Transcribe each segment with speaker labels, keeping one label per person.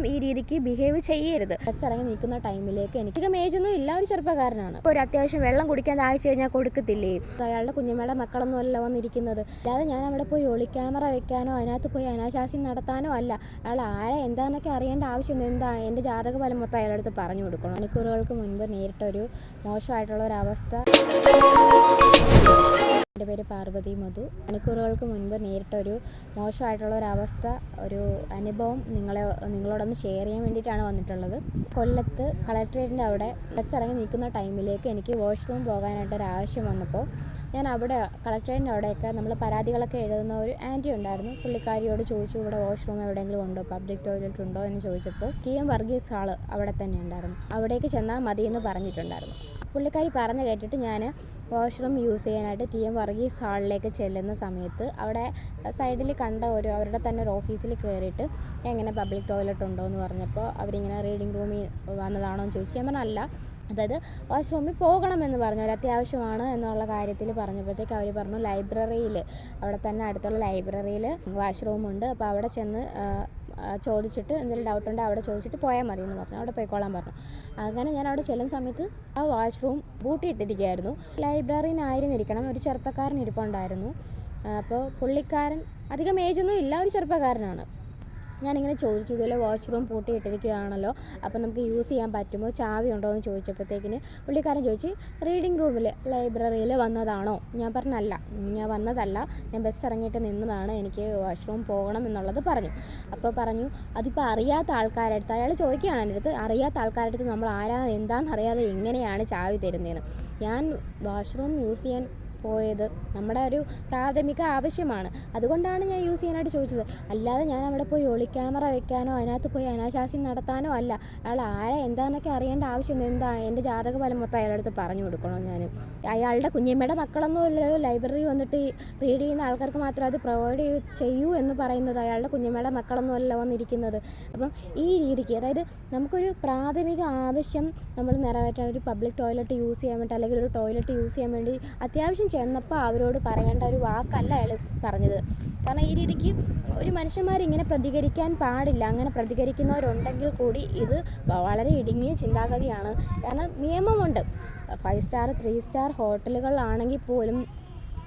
Speaker 1: ആരോടും ഈ രീതിക്ക് ബിഹേവ് ചെയ്യരുത്. ബസ് ഇറങ്ങി നിൽക്കുന്ന ടൈമിലേക്ക് എനിക്ക് മേജൊന്നും ഇല്ല ഒരു ചെറുപ്പക്കാരനാണ്. ഇപ്പോൾ ഒരു അത്യാവശ്യം വെള്ളം കുടിക്കാൻ ദാഹിച്ചു കഴിഞ്ഞാൽ കൊടുക്കത്തില്ലേ? അയാളുടെ കുഞ്ഞമ്മയുടെ മക്കളൊന്നും അല്ല വന്നിരിക്കുന്നത്. അല്ലാതെ ഞാൻ അവിടെ പോയി ഒളി ക്യാമറ വെക്കാനോ അതിനകത്ത് പോയി അനാശാസ്യം നടത്താനോ അല്ല. അയാൾ ആരെ എന്താണെന്നൊക്കെ അറിയേണ്ട ആവശ്യം എന്താ എന്റെ ജാതക ഫലം മൊത്തം അയാളുടെ അടുത്ത് പറഞ്ഞു കൊടുക്കണം. മണിക്കൂറുകൾക്ക് മുൻപ് നേരിട്ടൊരു മോശമായിട്ടുള്ള ഒരു അവസ്ഥ. എന്റെ പേര് പാർവതി മധു. മണിക്കൂറുകൾക്ക് മുൻപ് നേരിട്ടൊരു മോശമായിട്ടുള്ള ഒരു അവസ്ഥ ഒരു അനുഭവം നിങ്ങളെ നിങ്ങളോടൊന്ന് ഷെയർ ചെയ്യാൻ വേണ്ടിയിട്ടാണ് വന്നിട്ടുള്ളത്. കൊല്ലത്ത് കളക്ട്രേറ്റിന്റെ അവിടെ ബസ് ഇറങ്ങി നിൽക്കുന്ന ടൈമിലേക്ക് എനിക്ക് വാഷ്റൂം പോകാനായിട്ടൊരു ആവശ്യം വന്നപ്പോൾ ഞാൻ അവിടെ കളക്ട്രേറ്റിന്റെ അവിടെയൊക്കെ നമ്മൾ പരാതികളൊക്കെ എഴുതുന്ന ഒരു ആന്റി ഉണ്ടായിരുന്നു. പുള്ളിക്കാരിയോട് ചോദിച്ചു ഇവിടെ വാഷ്റൂം എവിടെയെങ്കിലും ഉണ്ടോ? പബ്ലിക് ടോയ്ലറ്റ് ഉണ്ടോ? എന്ന് ചോദിച്ചപ്പോൾ ടി. എം വർഗീസ് ഹാൾ അവിടെ തന്നെ ഉണ്ടായിരുന്നു. അവിടേക്ക് ചെന്നാൽ മതി എന്ന് പറഞ്ഞിട്ടുണ്ടായിരുന്നു. പുള്ളിക്കാരി പറഞ്ഞു കേട്ടിട്ട് ഞാൻ വാഷ്റൂം യൂസ് ചെയ്യാനായിട്ട് ടി എം വർഗീസ് ഹാളിലേക്ക് ചെല്ലുന്ന സമയത്ത് അവിടെ സൈഡിൽ കണ്ട ഒരു അവരുടെ തന്നെ ഒരു ഓഫീസിൽ കയറിയിട്ട് എങ്ങനെ പബ്ലിക് ടോയ്ലറ്റ് ഉണ്ടോ എന്ന് പറഞ്ഞപ്പോൾ അവരിങ്ങനെ റീഡിംഗ് റൂമിൽ വന്നതാണോ എന്ന് ചോദിച്ചു. ഞാൻ പറഞ്ഞല്ല അതായത് വാഷ്റൂമിൽ പോകണമെന്ന് പറഞ്ഞു. ഒരു അത്യാവശ്യമാണ് എന്നുള്ള കാര്യത്തിൽ പറഞ്ഞപ്പോഴത്തേക്ക് അവർ പറഞ്ഞു ലൈബ്രറിയിൽ അവിടെ തന്നെ അടുത്തുള്ള ലൈബ്രറിയിൽ വാഷ്റൂം ഉണ്ട് അപ്പോൾ അവിടെ ചെന്ന് ചോദിച്ചിട്ട് എന്തെങ്കിലും ഡൗട്ട് ഉണ്ടോ അവിടെ ചോദിച്ചിട്ട് പോയാൽ മതി എന്ന് പറഞ്ഞു. അവിടെ പോയിക്കോളാൻ പറഞ്ഞു. അങ്ങനെ ഞാൻ അവിടെ ചെല്ലുന്ന സമയത്ത് ആ വാഷ്റൂം പൂട്ടിയിട്ടിരിക്കുകയായിരുന്നു ലൈബ്രറിയിലായിരുന്നിരിക്കണം ഒരു ചെറുപ്പക്കാരൻ ഇരിപ്പുണ്ടായിരുന്നു. അപ്പോൾ പുള്ളിക്കാരൻ അധികം ഏജൊന്നും ഇല്ല. ഒരു ചെറുപ്പക്കാരനാണ്. ഞാനിങ്ങനെ ചോദിച്ചു ഇതുപോലെ വാഷ്റൂം പൂട്ടിയിട്ടിരിക്കുകയാണല്ലോ അപ്പോൾ നമുക്ക് യൂസ് ചെയ്യാൻ പറ്റുമോ? ചാവി ഉണ്ടോ? എന്ന് ചോദിച്ചപ്പോഴത്തേക്കിന് പുള്ളിക്കാരൻ ചോദിച്ചു റീഡിംഗ് റൂമിൽ ലൈബ്രറിയിൽ വന്നതാണോ? ഞാൻ പറഞ്ഞല്ല ഞാൻ വന്നതല്ല ഞാൻ ബസ് ഇറങ്ങിയിട്ട് നിന്നതാണ് എനിക്ക് വാഷ്റൂം പോകണം എന്നുള്ളത് പറഞ്ഞു. അപ്പോൾ പറഞ്ഞു അതിപ്പോൾ അറിയാത്ത ആൾക്കാരുടെ അടുത്ത് അയാൾ ചോദിക്കുകയാണ് എന്റെ അടുത്ത് അറിയാത്ത ആൾക്കാരുടെ അടുത്ത് നമ്മൾ ആരാ എന്താണെന്ന് അറിയാതെ എങ്ങനെയാണ് ചാവി തരുന്നതെന്ന് ഞാൻ വാഷ്റൂം യൂസ് ചെയ്യാൻ പോയത്. നമ്മുടെ ഒരു പ്രാഥമിക ആവശ്യമാണ്. അതുകൊണ്ടാണ് ഞാൻ യൂസ് ചെയ്യാനായിട്ട് ചോദിച്ചത്. അല്ലാതെ ഞാൻ അവിടെ പോയി ഒളി ക്യാമറ വെക്കാനോ അതിനകത്ത് പോയി അനാശാസ്യം നടത്താനോ അല്ല. അയാൾ ആരെ എന്താണെന്നൊക്കെ അറിയേണ്ട ആവശ്യം എന്താ എന്റെ ജാതക ഫലം മൊത്തം അയാളുടെ അടുത്ത് പറഞ്ഞു കൊടുക്കണോ ഞാൻ അയാളുടെ കുഞ്ഞമ്മയുടെ മക്കളൊന്നും ഇല്ലല്ലോ. ലൈബ്രറി വന്നിട്ട് റീഡ് ചെയ്യുന്ന ആൾക്കാർക്ക് മാത്രം അത് പ്രൊവൈഡ് ചെയ്യൂ എന്ന് പറയുന്നത് അയാളുടെ കുഞ്ഞമ്മയുടെ മക്കളൊന്നും അല്ല വന്നിരിക്കുന്നത്. അപ്പം ഈ രീതിക്ക് അതായത് നമുക്കൊരു പ്രാഥമിക ആവശ്യം നമ്മൾ നിറവേറ്റാൻ ഒരു പബ്ലിക് ടോയ്ലറ്റ് യൂസ് ചെയ്യാൻ വേണ്ടി അല്ലെങ്കിൽ ഒരു ടോയ്ലറ്റ് യൂസ് ചെയ്യാൻ വേണ്ടി അത്യാവശ്യം ചെന്നപ്പോൾ അവരോട് പറയേണ്ട ഒരു വാക്കല്ല അയാൾ പറഞ്ഞത്. കാരണം ഈ രീതിക്ക് ഒരു മനുഷ്യന്മാരിങ്ങനെ പ്രതികരിക്കാൻ പാടില്ല. അങ്ങനെ പ്രതികരിക്കുന്നവരുണ്ടെങ്കിൽ കൂടി ഇത് വളരെ ഇടുങ്ങിയ ചിന്താഗതിയാണ്. കാരണം നിയമമുണ്ട്. ഫൈവ് സ്റ്റാർ ത്രീ സ്റ്റാർ ഹോട്ടലുകളാണെങ്കിൽ പോലും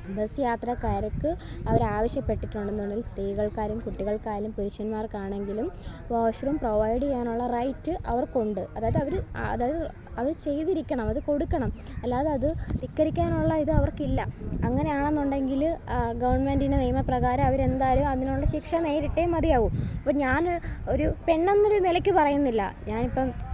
Speaker 1: ബസ് യാത്രക്കാർക്ക് അവരാവശ്യപ്പെട്ടിട്ടുണ്ടെന്നുണ്ടെങ്കിൽ സ്ത്രീകൾക്കാരും കുട്ടികൾക്കായാലും പുരുഷന്മാർക്കാണെങ്കിലും വാഷ്റൂം പ്രൊവൈഡ് ചെയ്യാനുള്ള റൈറ്റ് അവർക്കുണ്ട്. അതായത് അവർ അതായത് അവർ ചെയ്തിരിക്കണം അത് കൊടുക്കണം. അല്ലാതെ അത് ധിക്കരിക്കാനുള്ള ഇത് അവർക്കില്ല. അങ്ങനെയാണെന്നുണ്ടെങ്കിൽ ഗവൺമെന്റിന്റെ നിയമപ്രകാരം അവരെന്തായാലും അതിനുള്ള ശിക്ഷ നേരിട്ടേ മതിയാവും. അപ്പോൾ ഞാൻ ഒരു പെണ്ണെന്നൊരു നിലയ്ക്ക് പറയുന്നില്ല. ഞാനിപ്പം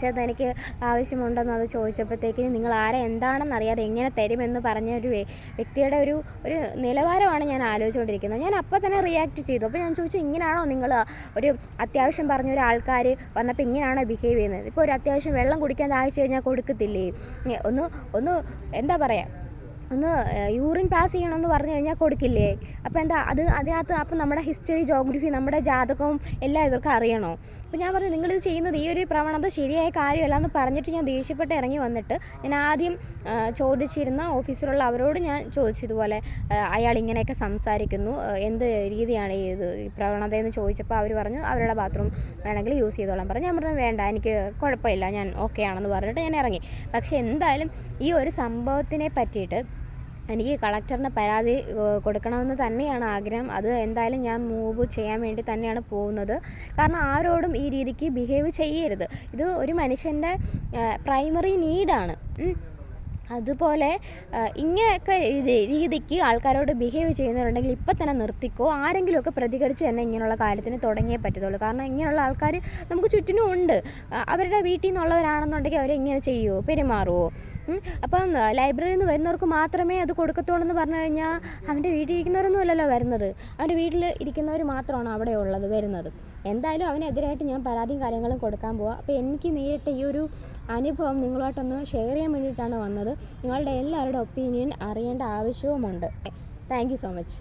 Speaker 1: ചേട്ടാ തനിക്ക് ആവശ്യമുണ്ടെന്ന് അത് ചോദിച്ചപ്പോഴത്തേക്കിന് നിങ്ങൾ ആരെ എന്താണെന്ന് അറിയാതെ എങ്ങനെ തരുമെന്ന് പറഞ്ഞ ഒരു വ്യക്തിയുടെ ഒരു ഒരു നിലവാരമാണ് ഞാൻ ആലോചിച്ചുകൊണ്ടിരിക്കുന്നത്. ഞാൻ അപ്പോൾ തന്നെ റിയാക്ട് ചെയ്തു. അപ്പോൾ ഞാൻ ചോദിച്ചു ഇങ്ങനെയാണോ നിങ്ങൾ ഒരു അത്യാവശ്യം പറഞ്ഞ ഒരു ആൾക്കാർ വന്നപ്പോൾ ഇങ്ങനെയാണോ ബിഹേവ് ചെയ്യുന്നത്? ഇപ്പോൾ ഒരു അത്യാവശ്യം വെള്ളം കുടിക്കാൻ ദാഹിച്ചു കഴിഞ്ഞാൽ കൊടുക്കത്തില്ലേ? ഒന്ന് ഒന്ന് എന്താ പറയുക ഒന്ന് യൂറിൻ പാസ് ചെയ്യണമെന്ന് പറഞ്ഞു കഴിഞ്ഞാൽ കൊടുക്കില്ലേ? അപ്പോൾ എന്താ അത് അതിനകത്ത് അപ്പം നമ്മുടെ ഹിസ്റ്ററി ജോഗ്രഫി നമ്മുടെ ജാതകവും എല്ലാം ഇവർക്ക് അറിയണോ? അപ്പോൾ ഞാൻ പറഞ്ഞു നിങ്ങളിത് ചെയ്യുന്നത് ഈ ഒരു പ്രവണത ശരിയായ കാര്യമല്ല എന്ന് പറഞ്ഞിട്ട് ഞാൻ ദേഷ്യപ്പെട്ട് ഇറങ്ങി വന്നിട്ട് ഞാൻ ആദ്യം ചോദിച്ചിരുന്ന ഓഫീസിലുള്ള അവരോട് ഞാൻ ചോദിച്ചു ഇതുപോലെ അയാൾ ഇങ്ങനെയൊക്കെ സംസാരിക്കുന്നു എന്ത് രീതിയാണ് ഇത് പ്രവണതയെന്ന് ചോദിച്ചപ്പോൾ അവർ പറഞ്ഞു അവരുടെ ബാത്റൂം വേണമെങ്കിൽ യൂസ് ചെയ്തോളാം പറഞ്ഞു. ഞാൻ പറഞ്ഞു വേണ്ട എനിക്ക് കുഴപ്പമില്ല ഞാൻ ഓക്കെ ആണെന്ന് പറഞ്ഞിട്ട് ഞാൻ ഇറങ്ങി. പക്ഷേ എന്തായാലും ഈ ഒരു സംഭവത്തിനെ പറ്റിയിട്ട് എനിക്ക് കളക്ടറിന് പരാതി കൊടുക്കണമെന്ന് തന്നെയാണ് ആഗ്രഹം. അത് എന്തായാലും ഞാൻ മൂവ് ചെയ്യാൻ വേണ്ടി തന്നെയാണ് പോകുന്നത്. കാരണം ആരോടും ഈ രീതിക്ക് ബിഹേവ് ചെയ്യരുത്. ഇത് ഒരു മനുഷ്യന്റെ പ്രൈമറി നീഡാണ്. അതുപോലെ ഇങ്ങനെയൊക്കെ രീതിക്ക് ആൾക്കാരോട് ബിഹേവ് ചെയ്യുന്നവരുണ്ടെങ്കിൽ ഇപ്പം തന്നെ നിർത്തിക്കോ. ആരെങ്കിലുമൊക്കെ പ്രതികരിച്ച് തന്നെ ഇങ്ങനെയുള്ള കാര്യത്തിന് തുടങ്ങിയേ പറ്റത്തുള്ളൂ. കാരണം ഇങ്ങനെയുള്ള ആൾക്കാർ നമുക്ക് ചുറ്റിനും ഉണ്ട്. അവരുടെ വീട്ടിൽ നിന്നുള്ളവരാണെന്നുണ്ടെങ്കിൽ അവരെങ്ങനെ ചെയ്യുമോ പെരുമാറുമോ. അപ്പം ലൈബ്രറിയിൽ നിന്ന് വരുന്നവർക്ക് മാത്രമേ അത് കൊടുക്കത്തുള്ളൂ എന്ന് പറഞ്ഞു കഴിഞ്ഞാൽ അവന്റെ വീട്ടിൽ ഇരിക്കുന്നവരൊന്നും അല്ലല്ലോ വരുന്നത്. അവന്റെ വീട്ടിൽ ഇരിക്കുന്നവർ മാത്രമാണ് അവിടെ ഉള്ളത് വരുന്നത്. എന്തായാലും അവനെതിരായിട്ട് ഞാൻ പരാതിയും കാര്യങ്ങളും കൊടുക്കാൻ പോവാം. അപ്പോൾ എനിക്ക് നേരിട്ട് ഈ ഒരു അനുഭവം നിങ്ങളുമായിട്ടൊന്ന് ഷെയർ ചെയ്യാൻ വേണ്ടിയിട്ടാണ് വന്നത്. നിങ്ങളുടെ എല്ലാവരുടെ ഒപ്പീനിയൻ അറിയേണ്ട ആവശ്യവുമുണ്ട്. Thank so much